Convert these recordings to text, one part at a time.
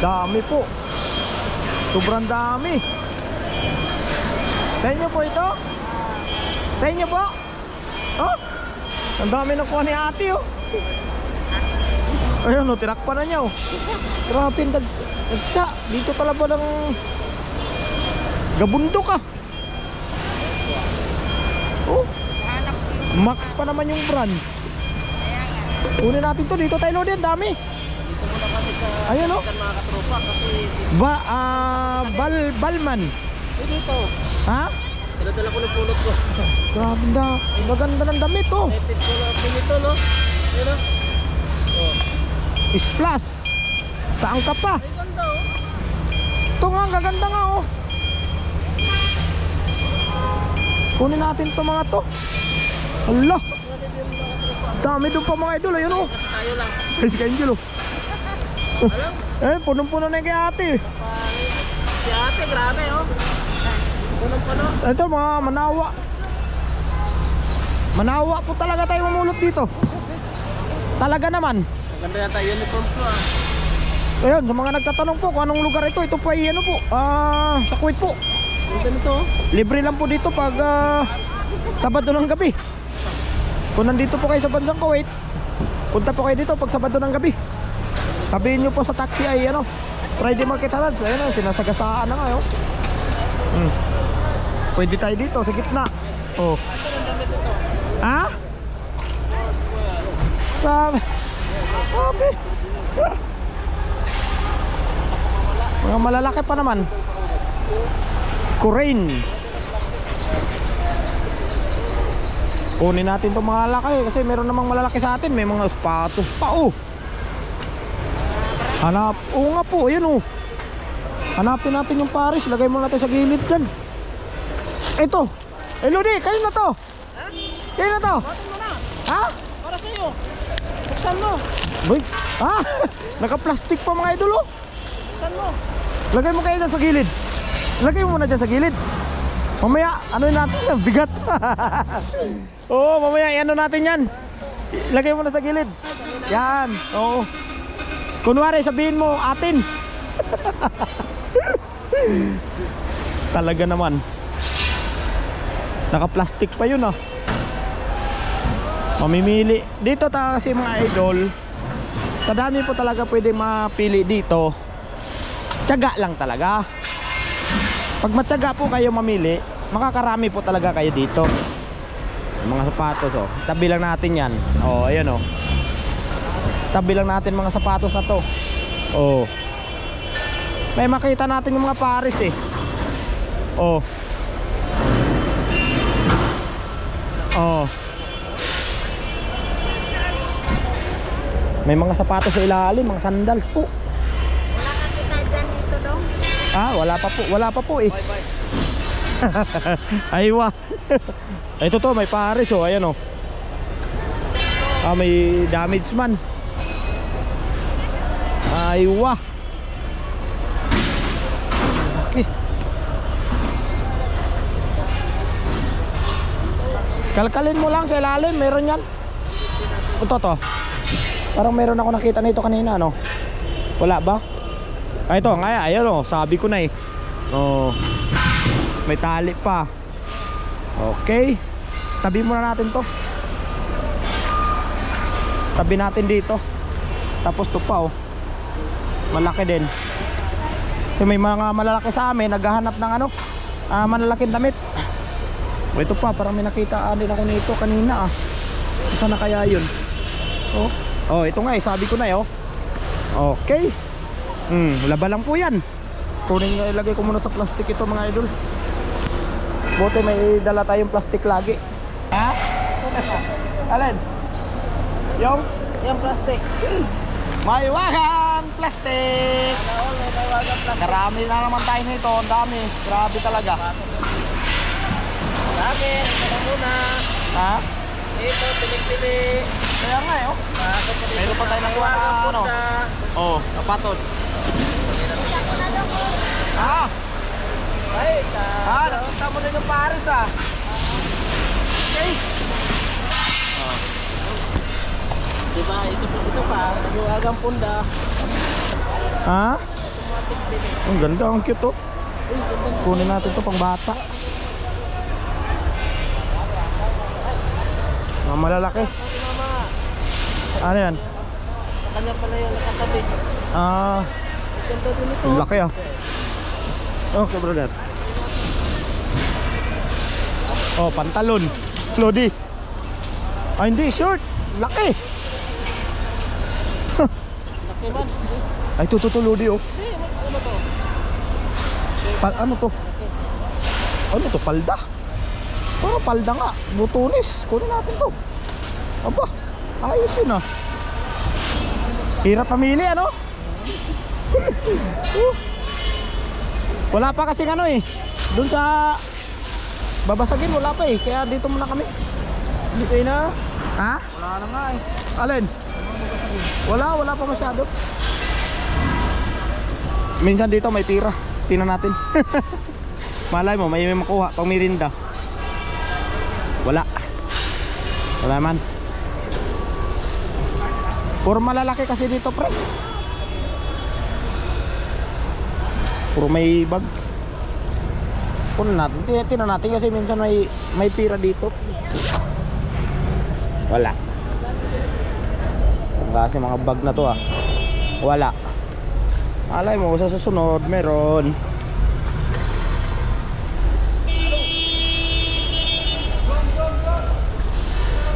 Dami po. Sobrang dami. Sa inyo po ito? Sa inyo po? Oh? Ang dami nakuha ni ate oh. Ayun oh, tinakpan na niya oh. Grabe dags dagsa. Dito talaga ng gabundok ah. Oh, yung Max pa naman yung brand. Kunin natin to dito tayo din, dami. Ayun oh. mga katropa kasi Ba ah Bal Balman. eh, dito. Ha? Pinadala ko ng pulot ko. Grabe na. Maganda ng damit oh. Epit ko lang pinito, no? Ayun, no? Oh. Splash. Saan ka pa? Ay, ganda, oh. Ito nga, ang gaganda nga oh. Kunin natin to mga to. Hala. Dami doon pa mga idol. Ayun oh. Kasi tayo lang. Ay, si Angel oh. Eh, punong-puno na kay ate. Si ate, grabe, oh. Punong-puno. Ito mga manawa. Manawa po talaga tayo mamulot dito. Talaga naman. Ganda yata yung uniform ko, ah. Ayun, sa mga nagtatanong po kung anong lugar ito, ito po ay ano po, ah, sa Kuwait po. Ganda nito, oh. Libre lang po dito pag ah, Sabado ng gabi. Kung nandito po kayo sa bansang Kuwait, punta po kayo dito pag Sabado ng gabi. Sabihin nyo po sa taxi ay ano, Friday Market Harads. Ayun o, sinasagasaan na nga yun. Hmm. Pwede tayo dito sa gitna. Oh. Ha? Sabi. Sabi. Mga malalaki pa naman. Korean. Kunin natin itong mga lalaki kasi meron namang malalaki sa atin. May mga sapatos pa oh. Hanap. Oo nga po, ayun oh. Hanapin natin yung Paris. Lagay mo natin sa gilid dyan. Ito. Eh Lodi, kayo na to. Kayo na to. Bakit mo na? Ha? Para sa'yo. Buksan mo. Boy. Ha? Naka-plastic pa mga idol oh. Buksan mo. Lagay mo kayo dyan sa gilid. Lagay mo muna dyan sa gilid. Mamaya, ano yun natin yan? Bigat. Oo, mamaya, ano natin yan? Lagay mo na sa gilid. Yan, oo. Kunwari, sabihin mo, atin. Talaga naman. Naka-plastic pa yun ah. Mamimili. Dito ta kasi mga idol, sa dami po talaga pwede mapili dito tiyaga lang talaga. Pag matyaga po kayo mamili, makakarami po talaga kayo dito. Yung Mga sapatos oh. Tabi lang natin 'yan. Oh, ayan oh. Tabi lang natin mga sapatos na 'to. Oh. May makita natin yung mga pares eh. Oh. Oh. May mga sapatos sa ilalim, mga sandals po. Wala ka kita dyan dito dong. Ah, wala pa po, wala pa po eh. Aywa. Ito to, may pares oh, ayan oh. Ah, may damage man. Aywa. Okay. Kalkalin mo lang sa ilalim, meron yan. Ito to. Parang meron ako nakita nito kanina, no? Wala ba? Ah, ito, nga, ayun oh, sabi ko na eh. Oh. May tali pa. Okay. Tabi muna natin to. Tabi natin dito. Tapos to pa oh. Malaki din. Kasi may mga malalaki sa amin, naghahanap ng ano, ah, malalaking damit. Oh, ito pa, parang may nakita din ako nito kanina ah. Saan na kaya yun? Oh. Oh, ito nga eh, sabi ko na eh oh. Okay. Hmm, laba lang po yan. Kunin nga ilagay ko muna sa plastic ito mga idol. Buti may dala tayong plastic lagi. Ha? Alin? Yung Yan, plastic. may tawagan plastic. Karami na naman tayo nito. Ang dami. Grabe talaga. Sabi, ito na muna. Ha? Ito, piling-pili. Kaya nga eh. Oh. Meron pa tayo nakuha na tawagan ano. punta? Oh, kapatos. Na. Ha? Ay, ka. Ha? Nakita mo din yung Paris ah. Okay. Diba, ito, ito pa, nagawagang punda. Ha? Ang ganda, ang cute oh. Kunin natin to pang bata. Mga malalaki. Ano yan? Kanya pala yung nakatabi. Ah, Ganda din ito. laki ah. Okay, brother. Oh, pantalon. Lodi. Ah, hindi, short. Laki. Eh, Ay, ito, Lodi oh. eh, ano to? Pa- ano to? Ano to? Palda? Parang palda nga. Butunis. Kunin natin to. Aba, ayos yun ah. Hirap pamili ano? Uh. wala pa kasing ano eh. Doon sa babasagin wala pa eh. Kaya dito muna kami. Dito na. Ha? Wala na nga eh. Alin? Wala, wala pa masyado. Minsan dito may tira. Tingnan natin. Malay mo, may may makuha pang mirinda. Wala. Wala man. Puro malalaki kasi dito, pre. Puro may bag. Puno natin. Tingnan natin kasi minsan may may pira dito. Wala. Klase mga bag na to ah. Wala. Alay mo sa susunod meron.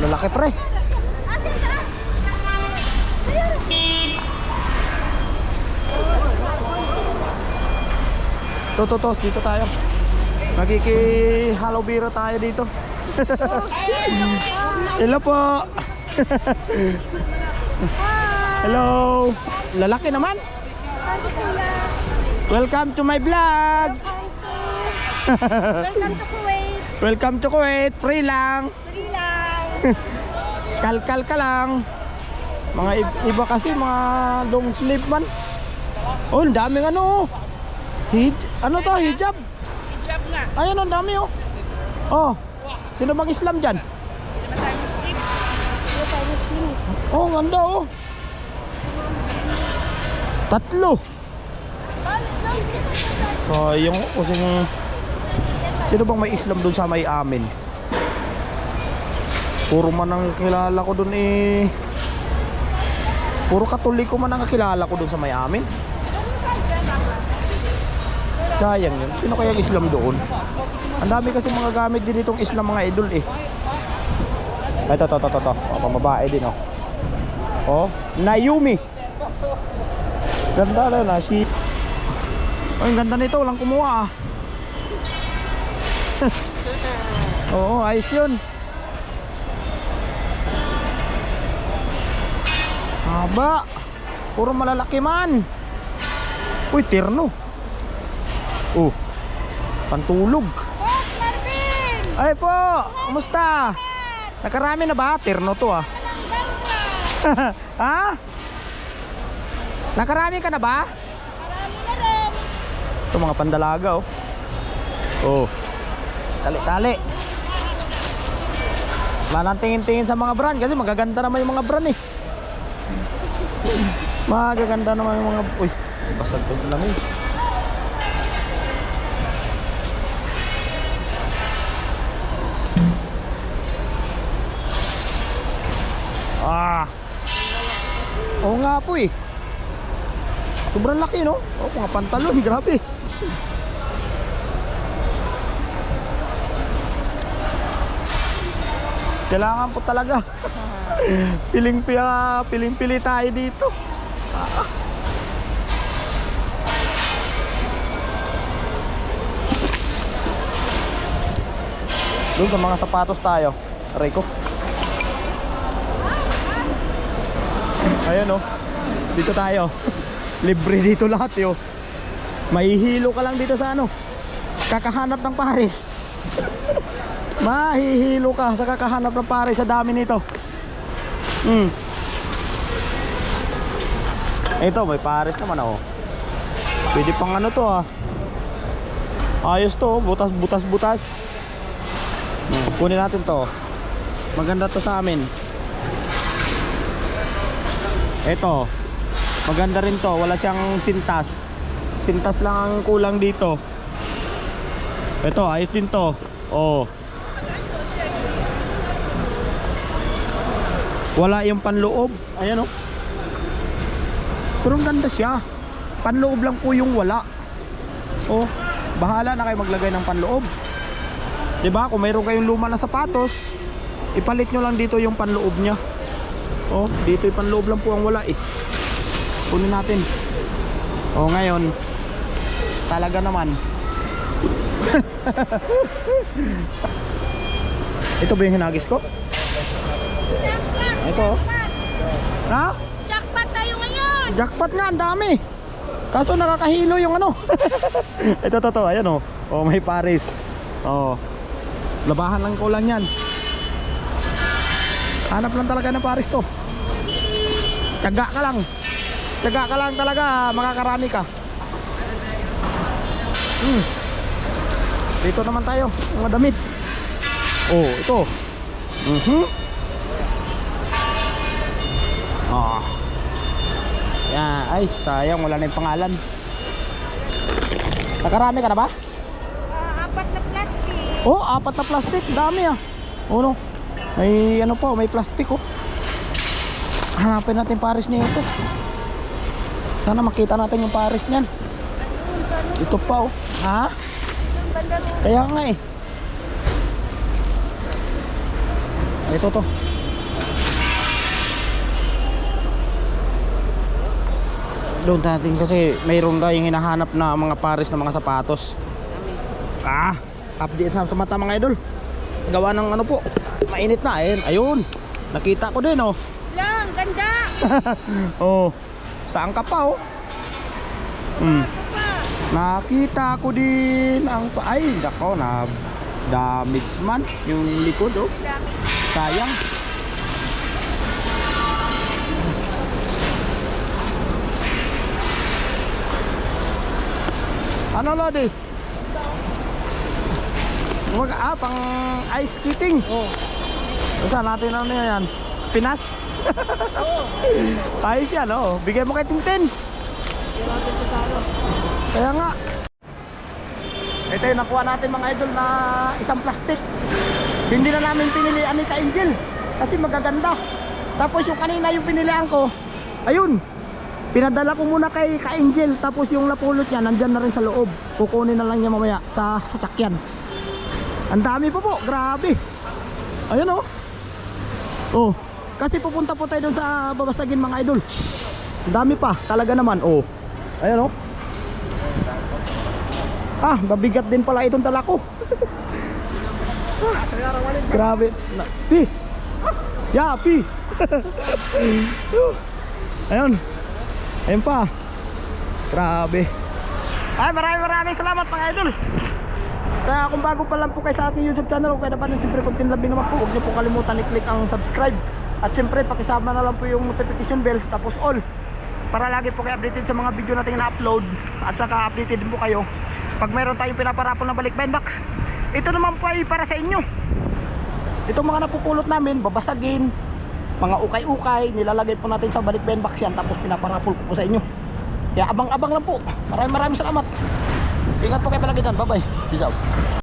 Lalaki pre. To to to dito tayo. Magiki halo biro tayo dito. Hello po. Hello. Lalaki naman. Welcome to my vlog. Welcome to Kuwait. Welcome to Kuwait. Free lang. Free lang. Kalkal ka lang. Mga iba kasi mga long sleeve man. Oh, ang daming ano. oh. Hid ano to? Hijab. Hijab nga. Ayun, ang dami oh. Oh. Sino bang Islam dyan? Muslim. Oh, ganda oh. Tatlo. Sayang oh, kasi Sino bang may Islam doon sa may amin? Puro man ang kilala ko doon eh. Puro katoliko man ang kilala ko doon sa may amin. Sayang yun. Sino kaya Islam doon? Ang dami kasi mga gamit din itong Islam mga idol eh. Ito, ito, ito, ito. ito. Oh, pamabae din oh. Oh, Nayumi. Ganda na na si Oh, ang ganda nito, walang kumuha ah. Oo, ayos yun. Haba. Puro malalaki man. Uy, terno. Oh. Pantulog. Boss Marvin! Ay po, kumusta? Nakarami na ba? Terno to ah. ha? Nakarami ka na ba? Marami na rin. Ito mga pandalaga oh. Oh. Tali-tali. Wala nang tingin-tingin sa mga brand kasi magaganda naman yung mga brand eh. Magaganda naman yung mga... Uy, basag ko lang eh. Sobrang laki no? Oh, mga pantalon, grabe. Kailangan po talaga. piling pila, piling pili tayo dito. Ah. Doon sa mga sapatos tayo. Rico. Ayan oh. Dito tayo. Libre dito lahat yo. Mahihilo ka lang dito sa ano. Kakahanap ng pares. Mahihilo ka sa kakahanap ng pares sa dami nito. Hmm. Ito, may pares naman ako. Pwede pang ano to ah. Ayos to, butas butas butas. Hmm, kunin natin to. Maganda to sa amin. Ito. Maganda rin to, wala siyang sintas. Sintas lang ang kulang dito. Ito, ayos din to. Oh. Wala yung panloob. Ayan oh. Pero ganda siya. Panloob lang po yung wala. Oh, bahala na kayo maglagay ng panloob. ba? Kung mayroon kayong luma na sapatos, ipalit nyo lang dito yung panloob niya. Oh, dito yung panloob lang po ang wala eh. Kunin natin. Oh, ngayon talaga naman. Ito ba yung hinagis ko? Ito. oh. Ha? Jackpot tayo ngayon! Jackpot nga, ang dami. Kaso nakakahilo yung ano. Ito to to, ayan oh. Oh, may Paris. Oh. Labahan lang ko lang yan. Hanap lang talaga ng Paris to. Tiyaga ka lang. Tiyaga ka lang talaga, makakarami ka. Hmm. Dito naman tayo, mga damit. Oh, ito. Mhm. Ah. Yan, ay sayang wala na yung pangalan. Nakarami ka na ba? Ah, apat na plastic. Oh, apat na plastic, dami ah. Oh no. May ano po, may plastic oh. Hanapin natin pares niya ito. Sana makita natin yung pares niyan. Ito pa oh. Ha? Kaya nga eh. Ito to. Doon natin kasi mayroon tayong hinahanap na mga pares na mga sapatos. Ah, update sa, sa mata mga idol. Gawa ng ano po, mainit na. Ayun, ayun. Nakita ko din oh. Lang, ganda! oh, saan ka pa oh? Pa. Nakita ko din ang pa ay nako na damage man yung likod oh. Sayang. Ano Lodi? Wag ah, pang ice skating. Oh. Saan natin ano yan? Pinas? Ayos yan oh. Bigay mo kay Tintin. Kaya nga. Ito yung nakuha natin mga idol na isang plastic. Hindi na namin pinilian ni Ka-Angel. Kasi magaganda. Tapos yung kanina yung pinilian ko, ayun. Pinadala ko muna kay Ka-Angel. Tapos yung napulot niya, nandyan na rin sa loob. Kukunin na lang niya mamaya sa sasakyan. Ang dami pa po, grabe. Ayun oh. Oh, kasi pupunta po tayo doon sa babasagin mga idol. Dami pa, talaga naman. Oh. Ayun oh. Ah, mabigat din pala itong dala ko. Walid. Grabe. Na, pi. Ya, pi. Ayun. Ayun pa. Grabe. Ay, maraming maraming salamat mga idol. Kaya kung bago pa lang po kayo sa ating YouTube channel, kung kaya pa siyempre kung tinlabi naman po, huwag niyo po kalimutan i-click ang subscribe. At siyempre, pakisama na lang po yung notification bell, tapos all. Para lagi po kayo updated sa mga video natin na-upload. At saka updated din po kayo pag mayroon tayong pinaparapol na balik box. Ito naman po ay para sa inyo. Itong mga napupulot namin, babasagin, mga ukay-ukay, nilalagay po natin sa balik box yan, tapos pinaparapol ko po sa inyo. Kaya abang-abang lang po. Maraming maraming salamat. Ingat po kayo palagi dyan. Bye-bye. Peace out.